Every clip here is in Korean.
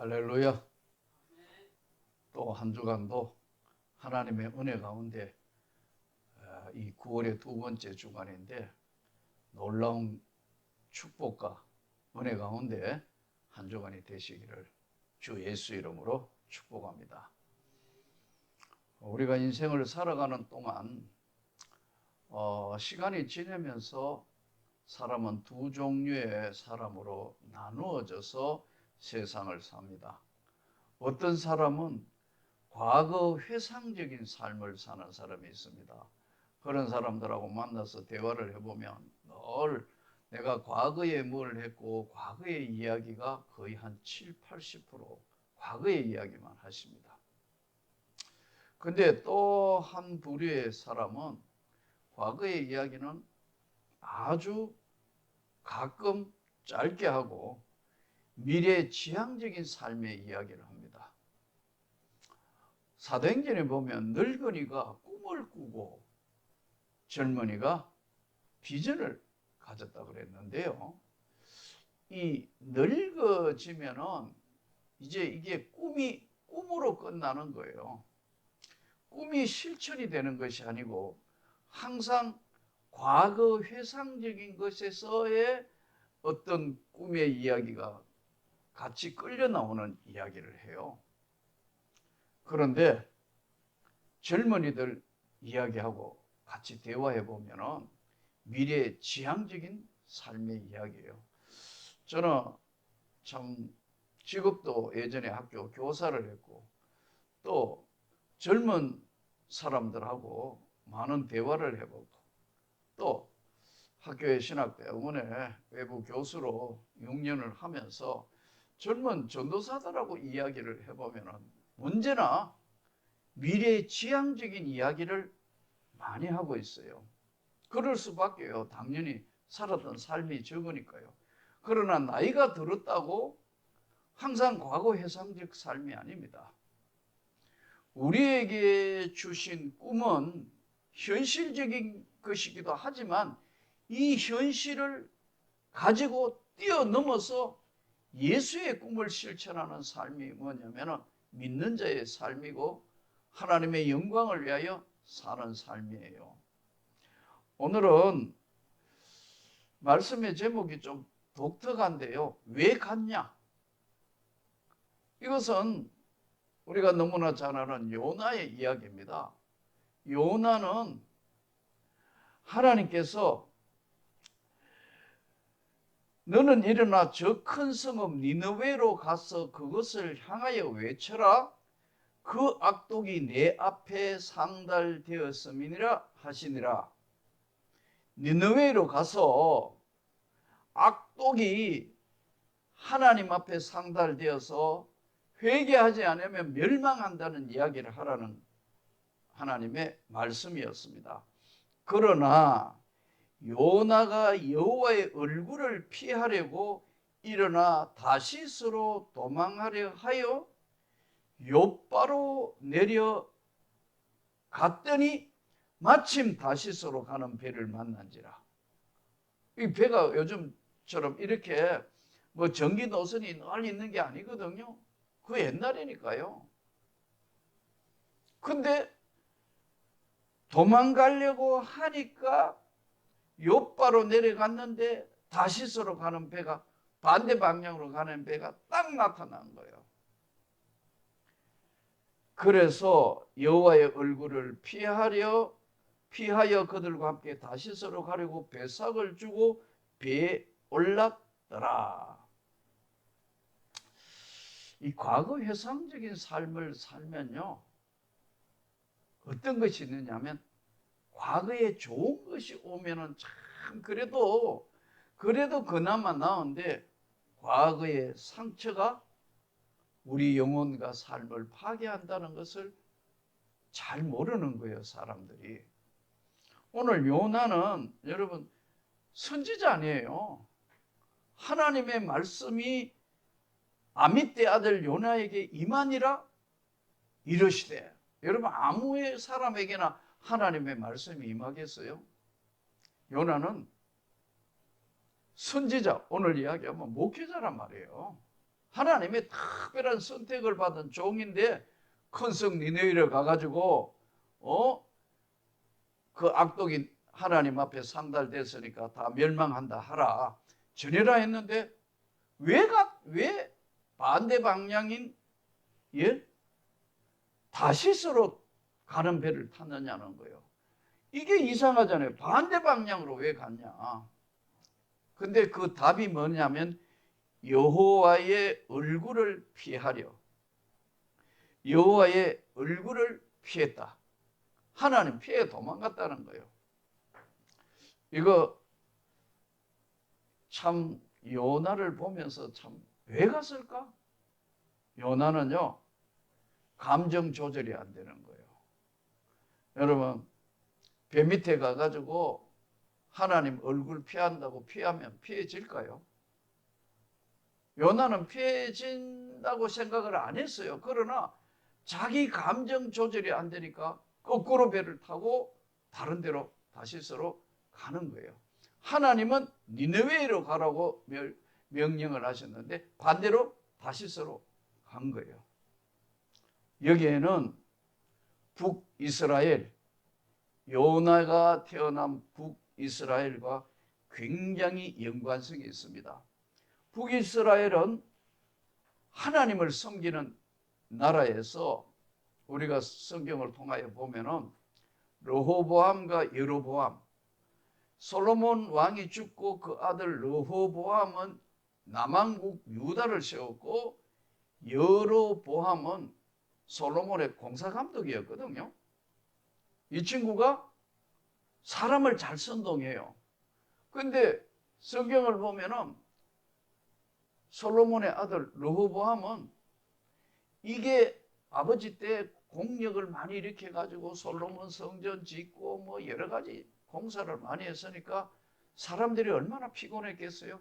할렐루야. 또 한 주간도 하나님의 은혜 가운데 어, 이 9월의 두 번째 주간인데 놀라운 축복과 은혜 가운데 한 주간이 되시기를 주 예수 이름으로 축복합니다. 우리가 인생을 살아가는 동안 어, 시간이 지나면서 사람은 두 종류의 사람으로 나누어져서 세상을 삽니다. 어떤 사람은 과거 회상적인 삶을 사는 사람이 있습니다. 그런 사람들하고 만나서 대화를 해보면 늘 내가 과거에 뭘 했고 과거의 이야기가 거의 한 7, 80% 과거의 이야기만 하십니다. 근데 또 한 부류의 사람은 과거의 이야기는 아주 가끔 짧게 하고 미래 지향적인 삶의 이야기를 합니다. 사도행전에 보면 늙은이가 꿈을 꾸고 젊은이가 비전을 가졌다 그랬는데요. 이 늙어지면은 이제 이게 꿈이 꿈으로 끝나는 거예요. 꿈이 실천이 되는 것이 아니고 항상 과거 회상적인 것에서의 어떤 꿈의 이야기가 같이 끌려 나오는 이야기를 해요. 그런데 젊은이들 이야기하고 같이 대화해 보면은 미래 지향적인 삶의 이야기예요. 저는 참 직업도 예전에 학교 교사를 했고 또 젊은 사람들하고 많은 대화를 해보고 또 학교의 신학대학원에 외부 교수로 6년을 하면서 젊은 전도사들하고 이야기를 해보면 언제나 미래 지향적인 이야기를 많이 하고 있어요. 그럴 수밖에요. 당연히 살았던 삶이 적으니까요. 그러나 나이가 들었다고 항상 과거 회상적 삶이 아닙니다. 우리에게 주신 꿈은 현실적인 것이기도 하지만 이 현실을 가지고 뛰어넘어서 예수의 꿈을 실천하는 삶이 뭐냐면 믿는 자의 삶이고 하나님의 영광을 위하여 사는 삶이에요. 오늘은 말씀의 제목이 좀 독특한데요. 왜 갔냐? 이것은 우리가 너무나 잘 아는 요나의 이야기입니다. 요나는 하나님께서 너는 일어나 저 큰 성읍 니느웨로 가서 그것을 향하여 외쳐라. 그 악독이 내 앞에 상달되었음이니라 하시니라. 니느웨로 가서 악독이 하나님 앞에 상달되어서 회개하지 않으면 멸망한다는 이야기를 하라는 하나님의 말씀이었습니다. 그러나 요나가 여호와의 얼굴을 피하려고 일어나 다시스로 도망하려 하여 요바로 내려 갔더니 마침 다시스로 가는 배를 만난지라. 이 배가 요즘처럼 이렇게 뭐 전기 노선이 늘 있는 게 아니거든요. 그 옛날이니까요. 근데 도망가려고 하니까 요바로 내려갔는데 다시스로 가는 배가 반대 방향으로 가는 배가 딱 나타난 거예요. 그래서 여호와의 얼굴을 피하려 피하여 그들과 함께 다시스로 가려고 배삭을 주고 배에 올랐더라. 이 과거 회상적인 삶을 살면요. 어떤 것이 있느냐면 과거에 좋은 것이 오면은 참 그래도 그래도 그나마 나은데 과거의 상처가 우리 영혼과 삶을 파괴한다는 것을 잘 모르는 거예요, 사람들이. 오늘 요나는 여러분 선지자 아니에요. 하나님의 말씀이 아미떼 아들 요나에게 임하니라 이러시되 여러분 아무 사람에게나 하나님의 말씀이 임하겠어요? 요나는 선지자 오늘 이야기하면 목회자란 말이에요. 하나님의 특별한 선택을 받은 종인데 큰성 니네이를 가가지고 어? 그 악독이 하나님 앞에 상달됐으니까 다 멸망한다 하라 전해라 했는데 왜가 왜 반대 방향인 예 다시스로 가는 배를 탔느냐는 거예요. 이게 이상하잖아요. 반대 방향으로 왜 갔냐? 근데 그 답이 뭐냐면 여호와의 얼굴을 피하려 여호와의 얼굴을 피했다. 하나님 피해 도망갔다는 거예요. 이거 참 요나를 보면서 참 왜 갔을까? 요나는요 감정 조절이 안 되는 거예요. 여러분 배 밑에 가가지고 하나님 얼굴 피한다고 피하면 피해질까요? 요나는 피해진다고 생각을 안 했어요. 그러나 자기 감정 조절이 안 되니까 거꾸로 배를 타고 다른 데로 다시스로 가는 거예요. 하나님은 니느웨이로 가라고 명령을 하셨는데 반대로 다시스로 간 거예요. 여기에는 북이스라엘 요나가 태어난 북이스라엘과 굉장히 연관성이 있습니다. 북이스라엘은 하나님을 섬기는 나라에서 우리가 성경을 통하여 보면은 르호보암과 여로보암 솔로몬 왕이 죽고 그 아들 르호보암은 남왕국 유다를 세웠고 여로보암은 솔로몬의 공사 감독이었거든요. 이 친구가 사람을 잘 선동해요. 근데 성경을 보면은 솔로몬의 아들 르호보암은 이게 아버지 때 공력을 많이 일으켜 가지고 솔로몬 성전 짓고 뭐 여러 가지 공사를 많이 했으니까 사람들이 얼마나 피곤했겠어요?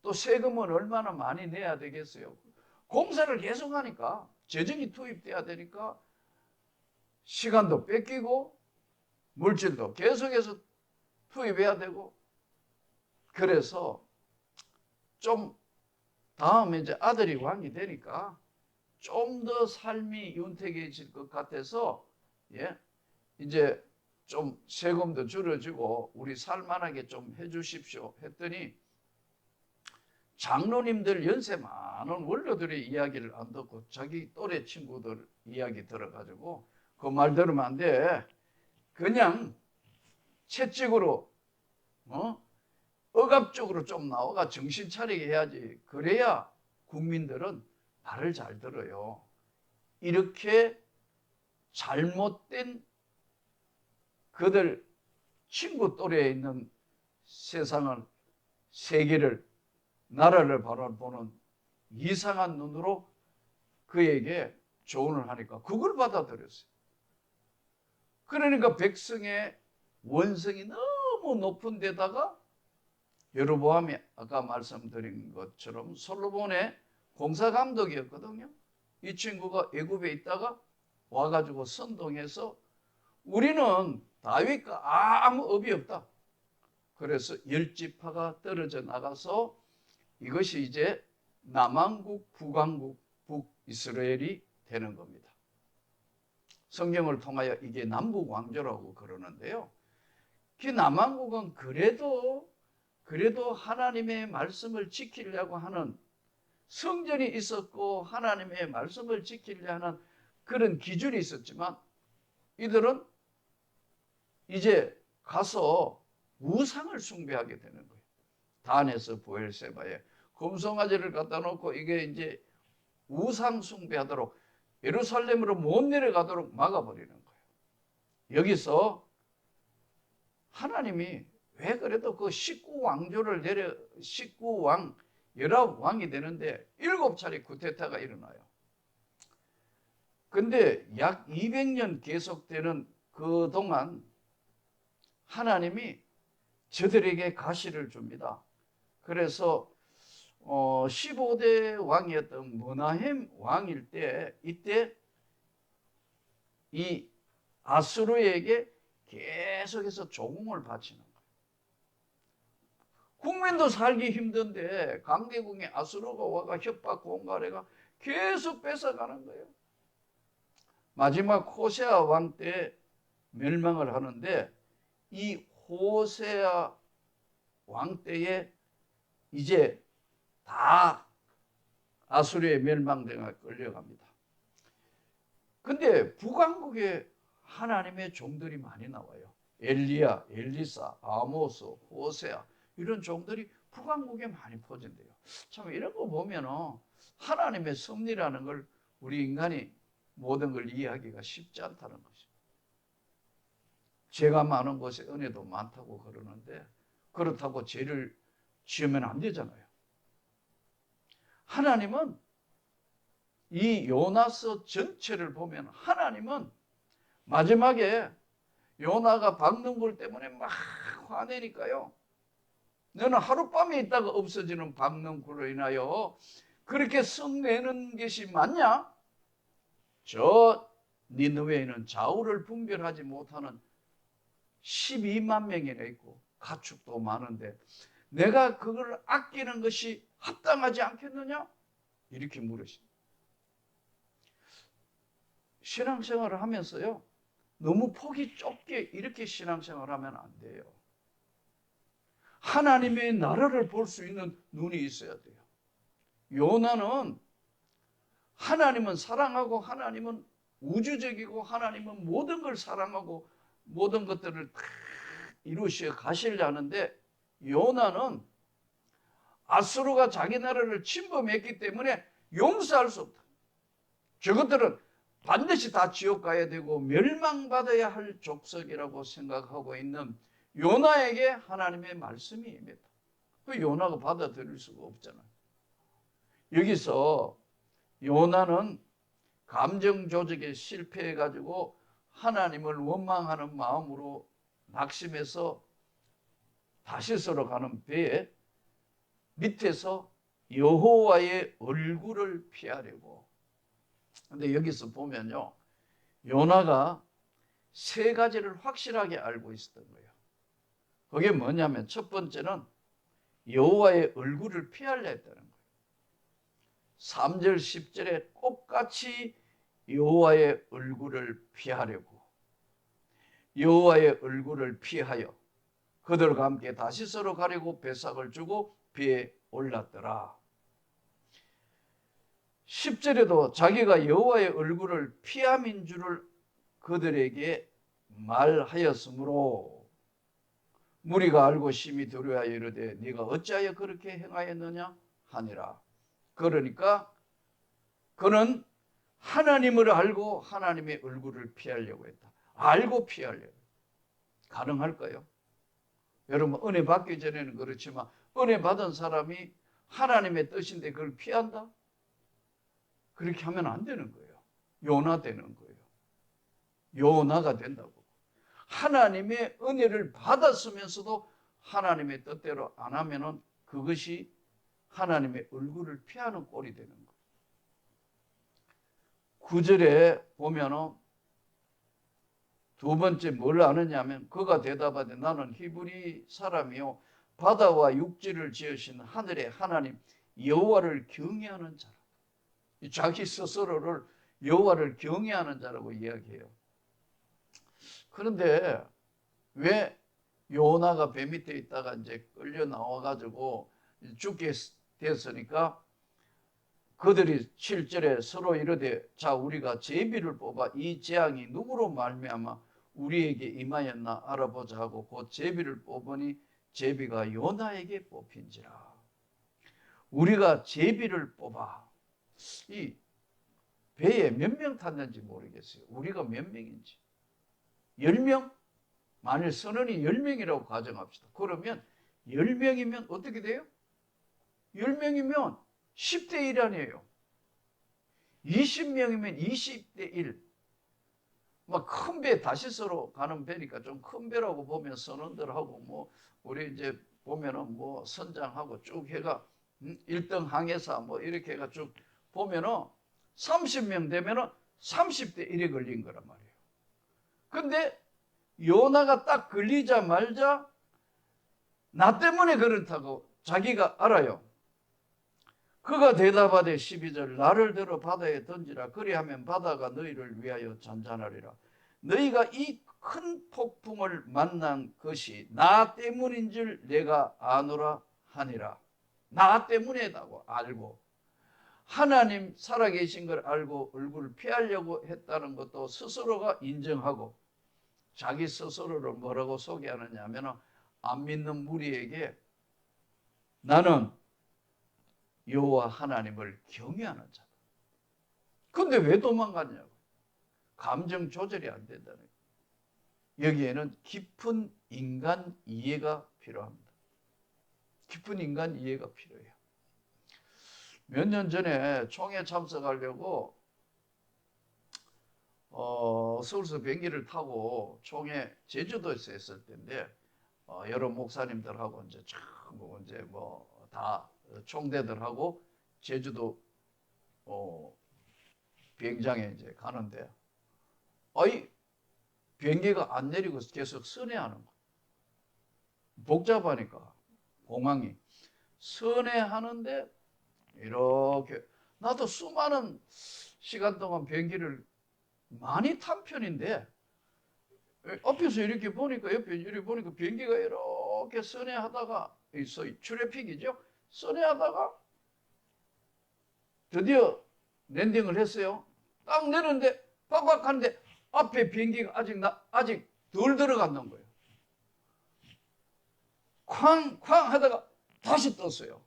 또 세금은 얼마나 많이 내야 되겠어요? 공사를 계속 하니까 재정이 투입돼야 되니까 시간도 뺏기고 물질도 계속해서 투입해야 되고 그래서 좀 다음에 이제 아들이 왕이 되니까 좀 더 삶이 윤택해질 것 같아서 예 이제 좀 세금도 줄여주고 우리 살만하게 좀 해주십시오 했더니 장로님들 연세 많은 원로들의 이야기를 안 듣고 자기 또래 친구들 이야기 들어가지고 그 말 들으면 안 돼. 그냥 채찍으로 어? 억압적으로 좀 나와가 정신 차리게 해야지. 그래야 국민들은 말을 잘 들어요. 이렇게 잘못된 그들 친구 또래에 있는 세상을 세계를 나라를 바라보는 이상한 눈으로 그에게 조언을 하니까 그걸 받아들였어요. 그러니까 백성의 원성이 너무 높은 데다가 여로보암이 아까 말씀드린 것처럼 솔로몬의 공사 감독이었거든요. 이 친구가 애굽에 있다가 와가지고 선동해서 우리는 다윗과 아무 업이 없다. 그래서 열지파가 떨어져 나가서 이것이 이제 남왕국, 북왕국, 북이스라엘이 되는 겁니다. 성경을 통하여 이게 남북 왕조라고 그러는데요. 그 남왕국은 그래도 그래도 하나님의 말씀을 지키려고 하는 성전이 있었고 하나님의 말씀을 지키려 하는 그런 기준이 있었지만 이들은 이제 가서 우상을 숭배하게 되는 거예요. 단에서 부엘세바에 금송아지를 갖다 놓고 이게 이제 우상 숭배하도록 예루살렘으로 못 내려가도록 막아버리는 거예요. 여기서 하나님이 왜 그래도 그 19왕조를 내려 19왕 19왕이 되는데 일곱 차례 쿠데타가 일어나요. 근데 약 200년 계속되는 그 동안 하나님이 저들에게 가시를 줍니다. 그래서 어 15대 왕이었던 머나햄 왕일 때 이때 이 아수르에게 계속해서 조공을 바치는 거예요. 국민도 살기 힘든데 강대국의 아수르가 와가 협박 공갈해가 계속 뺏어가는 거예요. 마지막 호세아 왕 때 멸망을 하는데 이 호세아 왕 때에 이제 다 아수르의 멸망대가 끌려갑니다. 근데 북왕국에 하나님의 종들이 많이 나와요. 엘리야, 엘리사, 아모스, 호세아 이런 종들이 북왕국에 많이 퍼진대요. 참 이런 거 보면은 하나님의 섭리라는 걸 우리 인간이 모든 걸 이해하기가 쉽지 않다는 것이죠. 죄가 많은 곳에 은혜도 많다고 그러는데 그렇다고 죄를 지으면 안 되잖아요. 하나님은 이 요나서 전체를 보면 하나님은 마지막에 요나가 박능굴 때문에 막 화내니까요. 너는 하룻밤에 있다가 없어지는 박능굴로 인하여 그렇게 성내는 것이 맞냐? 저 니느웨에는 좌우를 분별하지 못하는 12만 명이나 있고 가축도 많은데 내가 그걸 아끼는 것이 합당하지 않겠느냐? 이렇게 물으십니다. 신앙생활을 하면서요. 너무 폭이 좁게 이렇게 신앙생활을 하면 안 돼요. 하나님의 나라를 볼 수 있는 눈이 있어야 돼요. 요나는 하나님은 사랑하고 하나님은 우주적이고 하나님은 모든 걸 사랑하고 모든 것들을 다 이루시어 가시려는데 요나는 아수르가 자기 나라를 침범했기 때문에 용서할 수 없다. 저것들은 반드시 다 지옥 가야 되고 멸망받아야 할 족속이라고 생각하고 있는 요나에게 하나님의 말씀이 임했다. 그 요나가 받아들일 수가 없잖아요. 여기서 요나는 감정 조직에 실패해 가지고 하나님을 원망하는 마음으로 낙심해서 다시스로 가는 배에 밑에서 여호와의 얼굴을 피하려고. 근데 여기서 보면요. 요나가 세 가지를 확실하게 알고 있었던 거예요. 그게 뭐냐면 첫 번째는 여호와의 얼굴을 피하려 했다는 거예요. 3절 10절에 똑같이 여호와의 얼굴을 피하려고 여호와의 얼굴을 피하여 그들과 함께 다시 서로 가려고 배삭을 주고 배에 올랐더라. 10절에도 자기가 여호와의 얼굴을 피함인 줄을 그들에게 말하였으므로 무리가 알고 심히 두려워하여 이르되 네가 어찌하여 그렇게 행하였느냐 하니라. 그러니까 그는 하나님을 알고 하나님의 얼굴을 피하려고 했다. 알고 피하려고. 가능할까요? 여러분 은혜 받기 전에는 그렇지만 은혜 받은 사람이 하나님의 뜻인데 그걸 피한다? 그렇게 하면 안 되는 거예요. 요나 되는 거예요. 요나가 된다고. 하나님의 은혜를 받았으면서도 하나님의 뜻대로 안 하면은 그것이 하나님의 얼굴을 피하는 꼴이 되는 거예요. 구절에 보면은 두 번째 뭘 아느냐 면 그가 대답하되 나는 히브리 사람이요 바다와 육지를 지으신 하늘의 하나님 여호와를 경외하는 자라. 자기 스스로를 여호와를 경외하는 자라고 이야기해요. 그런데 왜 요나가 배 밑에 있다가 이제 끌려 나와 가지고 죽게 됐으니까 그들이 7절에 서로 이르되 자 우리가 제비를 뽑아 이 재앙이 누구로 말미암아 우리에게 임하였나 알아보자 하고 그 제비를 뽑으니 제비가 요나에게 뽑힌지라 우리가 제비를 뽑아 이 배에 몇 명 탔는지 모르겠어요 우리가 몇 명인지 10명? 만일 선원이 10명이라고 가정합시다 그러면 10명이면 어떻게 돼요? 10명이면 10대 1 아니에요. 20명이면 20대 1. 막 큰 배 다시 서로 가는 배니까 좀 큰 배라고 보면 선원들하고 뭐 우리 이제 보면은 뭐 선장하고 쭉 해가 1등 항해사 뭐 이렇게 해가 쭉 보면은 30명 되면은 30대 1이 걸린 거란 말이에요. 근데 요나가 딱 걸리자말자 나 때문에 그렇다고 자기가 알아요. 그가 대답하되 12절 나를 들어 바다에 던지라 그리하면 바다가 너희를 위하여 잔잔하리라 너희가 이 큰 폭풍을 만난 것이 나 때문인 줄 내가 아노라 하니라 나 때문에다고 알고 하나님 살아계신 걸 알고 얼굴을 피하려고 했다는 것도 스스로가 인정하고 자기 스스로를 뭐라고 소개하느냐 하면 안 믿는 무리에게 나는 여호와 하나님을 경외하는 자다. 근데 왜 도망갔냐고. 감정 조절이 안 된다는 거예요. 여기에는 깊은 인간 이해가 필요합니다. 깊은 인간 이해가 필요해요. 몇 년 전에 총회 참석하려고 어, 서울서 비행기를 타고 총회 제주도에서 했을 때인데 어, 여러 목사님들하고 이제 전부 이제 뭐 다 총대들하고 제주도 어, 비행장에 이제 가는데 아이 비행기가 안 내리고 계속 선회하는 거. 복잡하니까 공항이 선회하는데 이렇게 나도 수많은 시간 동안 비행기를 많이 탄 편인데 앞에서 이렇게 보니까 옆에 이렇게 보니까 비행기가 이렇게 선회하다가 소위 트래픽이죠. 선회하다가 드디어 랜딩을 했어요. 딱 내렸는데 빡빡 하는데 앞에 비행기가 아직 나 아직 덜 들어갔는 거예요. 쾅쾅 하다가 다시 떴어요.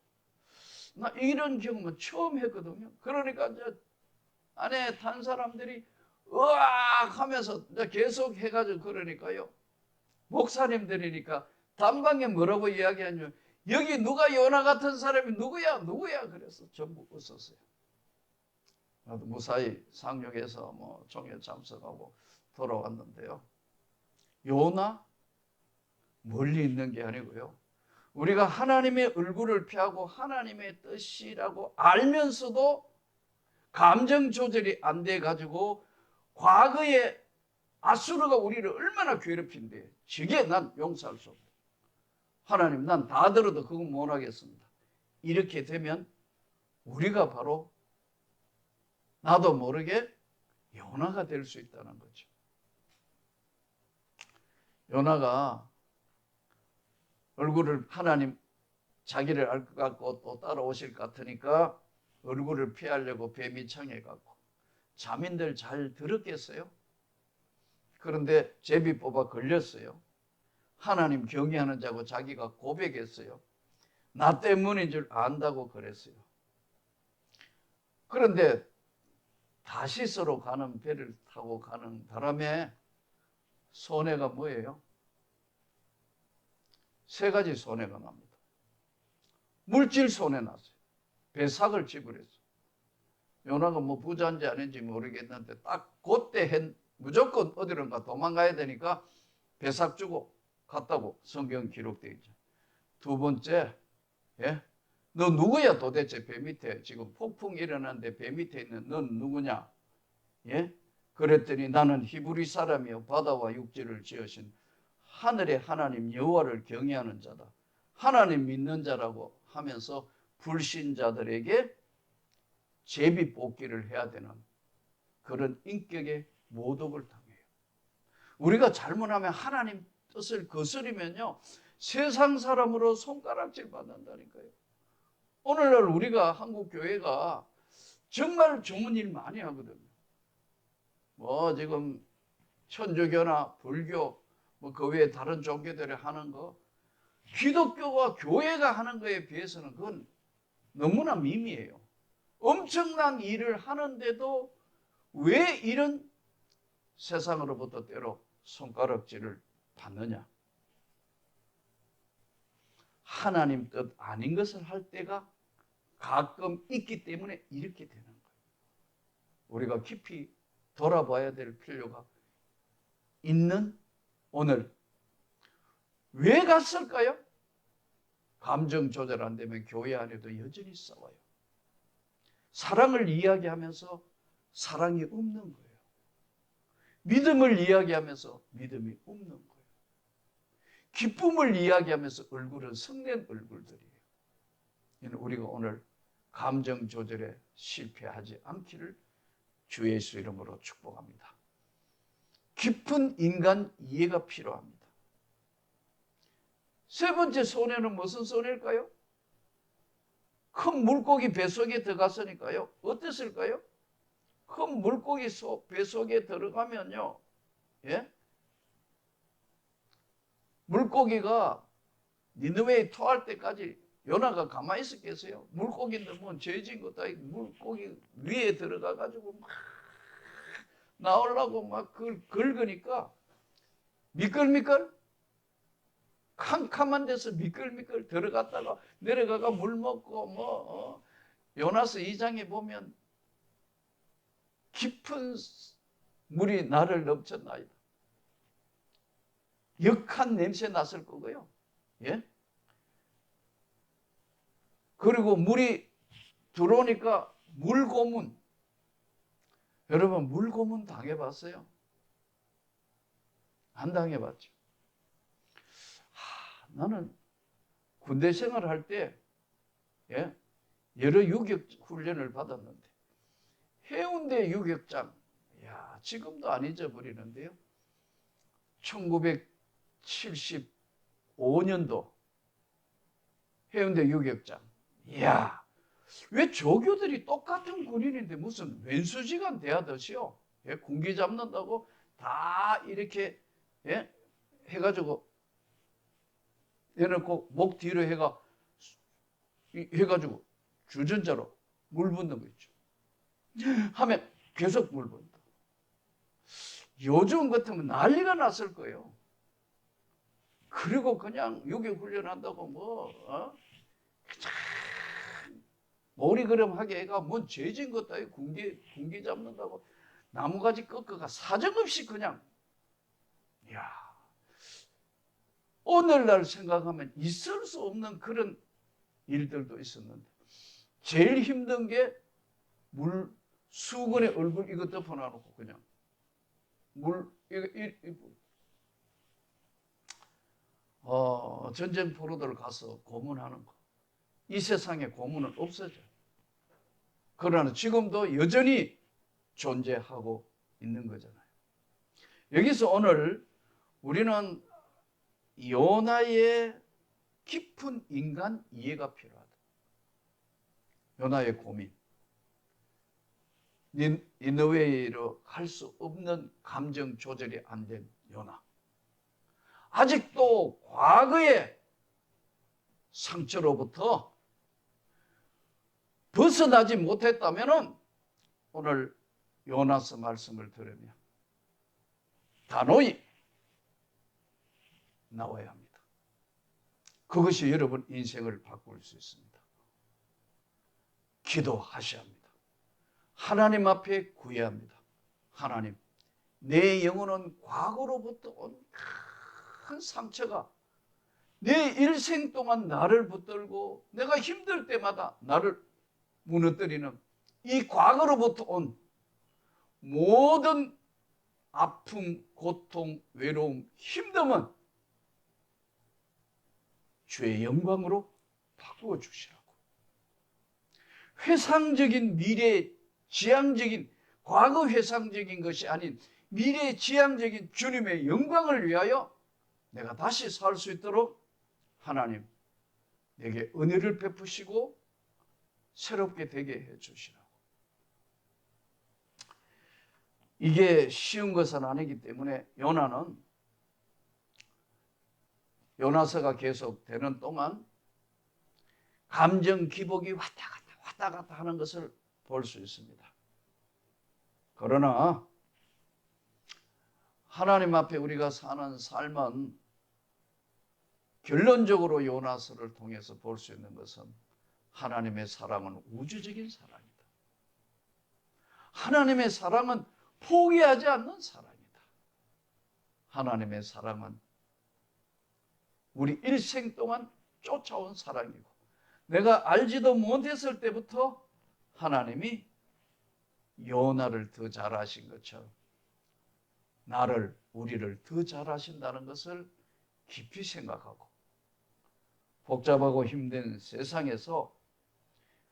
나 이런 경험은 처음 했거든요. 그러니까 이제 안에 탄 사람들이 으악 하면서 계속 해가지고 그러니까요. 목사님들이니까 단방에 뭐라고 이야기하냐면 여기 누가 요나 같은 사람이 누구야 누구야 그래서 전부 웃었어요. 무사히 상륙해서 뭐 종에 참석하고 돌아왔는데요. 요나 멀리 있는 게 아니고요. 우리가 하나님의 얼굴을 피하고 하나님의 뜻이라고 알면서도 감정 조절이 안 돼 가지고 과거에 아수르가 우리를 얼마나 괴롭힌데 저게 난 용서할 수 없다. 하나님 난 다 들어도 그건 못 하겠습니다. 이렇게 되면 우리가 바로 나도 모르게 요나가 될 수 있다는 거죠. 요나가 얼굴을 하나님 자기를 알 것 같고 또 따라오실 것 같으니까 얼굴을 피하려고 뱀이 청해 갖고 자민들 잘 들었겠어요? 그런데 제비 뽑아 걸렸어요. 하나님 경외하는 자고 자기가 고백했어요. 나 때문인 줄 안다고 그랬어요. 그런데 다시스로 가는 배를 타고 가는 바람에 손해가 뭐예요? 세 가지 손해가 납니다. 물질 손해 났어요. 배삭을 지불했어요. 요나가 뭐 부자인지 아닌지 모르겠는데 딱 그때 한 무조건 어디론가 도망가야 되니까 배삭 주고 갔다고 성경 기록되어 있죠. 두 번째, 예? 너 누구야 도대체 배 밑에 지금 폭풍 일어났는데 배 밑에 있는 넌 누구냐? 예? 그랬더니 나는 히브리 사람이요 바다와 육지를 지으신 하늘의 하나님 여호와를 경외하는 자다. 하나님 믿는 자라고 하면서 불신자들에게 제비 뽑기를 해야 되는 그런 인격의 모독을 당해요. 우리가 잘못하면 하나님 뜻을 거스리면요 세상 사람으로 손가락질 받는다니까요. 오늘날 우리가 한국 교회가 정말 좋은 일 많이 하거든요. 뭐 지금 천주교나 불교 뭐 그 외에 다른 종교들이 하는 거 기독교가 교회가 하는 거에 비해서는 그건 너무나 미미해요. 엄청난 일을 하는데도 왜 이런 세상으로부터 때로 손가락질을 받느냐? 하나님 뜻 아닌 것을 할 때가 가끔 있기 때문에 이렇게 되는 거예요. 우리가 깊이 돌아봐야 될 필요가 있는 오늘 왜 갔을까요? 감정 조절 안 되면 교회 안에도 여전히 싸워요. 사랑을 이야기하면서 사랑이 없는 거예요. 믿음을 이야기하면서 믿음이 없는 거예요. 기쁨을 이야기하면서 얼굴은 성낸 얼굴들이에요. 우리가 오늘 감정 조절에 실패하지 않기를 주 예수 이름으로 축복합니다. 깊은 인간 이해가 필요합니다. 세 번째 손해는 무슨 손해일까요? 큰 물고기 뱃속에 들어갔으니까요. 어땠을까요? 큰 물고기 속, 뱃속에 들어가면요. 예? 물고기가 니느웨이 토할 때까지 요나가 가만히 있었겠어요? 물고기인데 뭐 죄진 것도 아니고 물고기 위에 들어가 가지고 막 나오려고 막 그걸 긁으니까 미끌미끌 캄캄한 데서 미끌미끌 들어갔다가 내려가가 물 먹고 뭐 어, 요나스 2장에 보면 깊은 물이 나를 넘쳤나이다. 역한 냄새 났을 거고요. 예? 그리고 물이 들어오니까 물고문. 여러분, 물고문 당해봤어요? 안 당해봤죠. 하, 나는 군대 생활할 때, 예? 여러 유격 훈련을 받았는데, 해운대 유격장, 야 지금도 안 잊어버리는데요. 1975년도 해운대 유격장. 이야, 왜 조교들이 똑같은 군인인데 무슨 왼수지간 대하듯이요? 예, 군기 잡는다고 다 이렇게 예? 해가지고 해놓고 목 뒤로 해가 이- 해가지고 주전자로 물 붓는 거 있죠. 하면 계속 물 붓는다. 요즘 같으면 난리가 났을 거예요. 그리고 그냥 유격 훈련한다고 뭐 어? 머리 그름 하게 해가 뭔 죄진 것도 아니고 군기, 군기 잡는다고 나무가지 꺾어가 사정없이 그냥. 야. 오늘날 생각하면 있을 수 없는 그런 일들도 있었는데 제일 힘든 게 물 수건에 얼굴 이거 덮어놔놓고 그냥 물 이거 이, 이, 어, 전쟁 포로들 가서 고문하는 거. 이 세상에 고문은 없어져. 그러나 지금도 여전히 존재하고 있는 거잖아요. 여기서 오늘 우리는 요나의 깊은 인간 이해가 필요하다. 요나의 고민. 닌- 니느웨이로 할 수 없는 감정 조절이 안 된 요나. 아직도 과거의 상처로부터 벗어나지 못했다면 오늘 요나스 말씀을 들으면 단호히 나와야 합니다. 그것이 여러분 인생을 바꿀 수 있습니다. 기도하셔야 합니다. 하나님 앞에 구해야 합니다. 하나님, 내 영혼은 과거로부터 온 큰 상처가 내 일생 동안 나를 붙들고 내가 힘들 때마다 나를 무너뜨리는 이 과거로부터 온 모든 아픔, 고통, 외로움, 힘듦은 주의 영광으로 바꾸어 주시라고. 회상적인 미래, 지향적인 과거 회상적인 것이 아닌 미래 지향적인 주님의 영광을 위하여 내가 다시 살 수 있도록 하나님 내게 은혜를 베푸시고 새롭게 되게 해 주시라고. 이게 쉬운 것은 아니기 때문에 요나는 요나서가 계속 되는 동안 감정 기복이 왔다 갔다 왔다 갔다 하는 것을 볼 수 있습니다. 그러나 하나님 앞에 우리가 사는 삶은 결론적으로 요나서를 통해서 볼 수 있는 것은 하나님의 사랑은 우주적인 사랑이다. 하나님의 사랑은 포기하지 않는 사랑이다. 하나님의 사랑은 우리 일생 동안 쫓아온 사랑이고 내가 알지도 못했을 때부터 하나님이 요나를 더 잘하신 것처럼 나를 우리를 더 잘하신다는 것을 깊이 생각하고 복잡하고 힘든 세상에서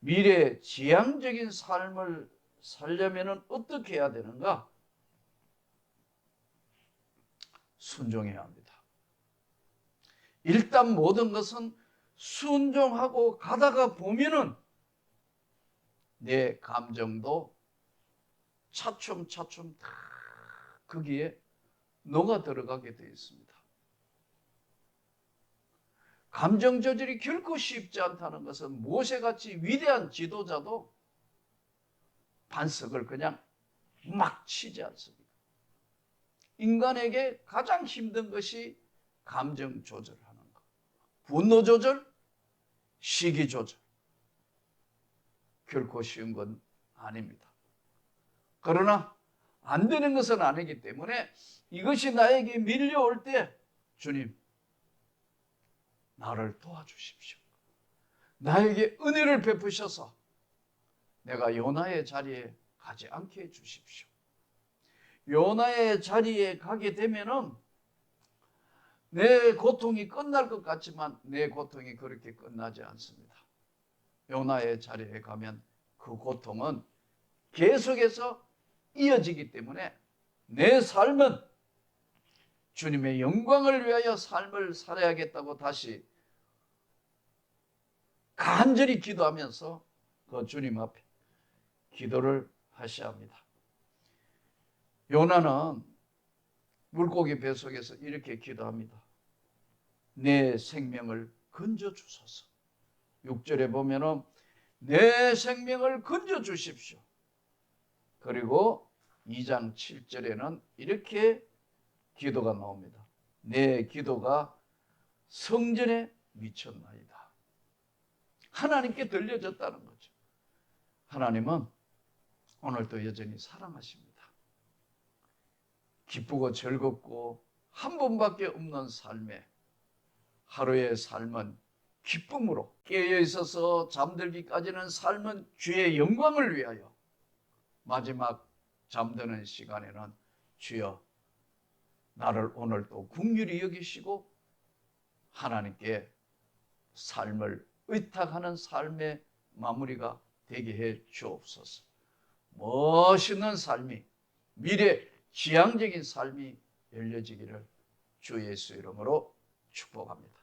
미래 지향적인 삶을 살려면 어떻게 해야 되는가? 순종해야 합니다. 일단 모든 것은 순종하고 가다가 보면은 내 감정도 차츰차츰 다 거기에 녹아 들어가게 되어 있습니다. 감정 조절이 결코 쉽지 않다는 것은 모세같이 위대한 지도자도 반석을 그냥 막 치지 않습니다. 인간에게 가장 힘든 것이 감정 조절하는 것. 분노 조절, 시기 조절. 결코 쉬운 건 아닙니다. 그러나 안 되는 것은 아니기 때문에 이것이 나에게 밀려올 때 주님 나를 도와주십시오. 나에게 은혜를 베푸셔서 내가 요나의 자리에 가지 않게 해 주십시오. 요나의 자리에 가게 되면은 내 고통이 끝날 것 같지만 내 고통이 그렇게 끝나지 않습니다. 요나의 자리에 가면 그 고통은 계속해서 이어지기 때문에 내 삶은 주님의 영광을 위하여 삶을 살아야겠다고 다시 간절히 기도하면서 그 주님 앞에 기도를 하셔야 합니다. 요나는 물고기 뱃속에서 이렇게 기도합니다. 내 생명을 건져 주소서. 6절에 보면은 내 생명을 건져 주십시오. 그리고 2장 7절에는 이렇게 기도가 나옵니다. 내 기도가 성전에 미쳤나이다. 하나님께 들려졌다는 거죠. 하나님은 오늘도 여전히 사랑하십니다. 기쁘고 즐겁고 한 번밖에 없는 삶에 하루의 삶은 기쁨으로 깨어 있어서 잠들기까지는 삶은 주의 영광을 위하여 마지막 잠드는 시간에는 주여 나를 오늘 또 국률이 여기시고 하나님께 삶을 의탁하는 삶의 마무리가 되게 해 주옵소서. 멋있는 삶이 미래 지향적인 삶이 열려지기를 주 예수 이름으로 축복합니다.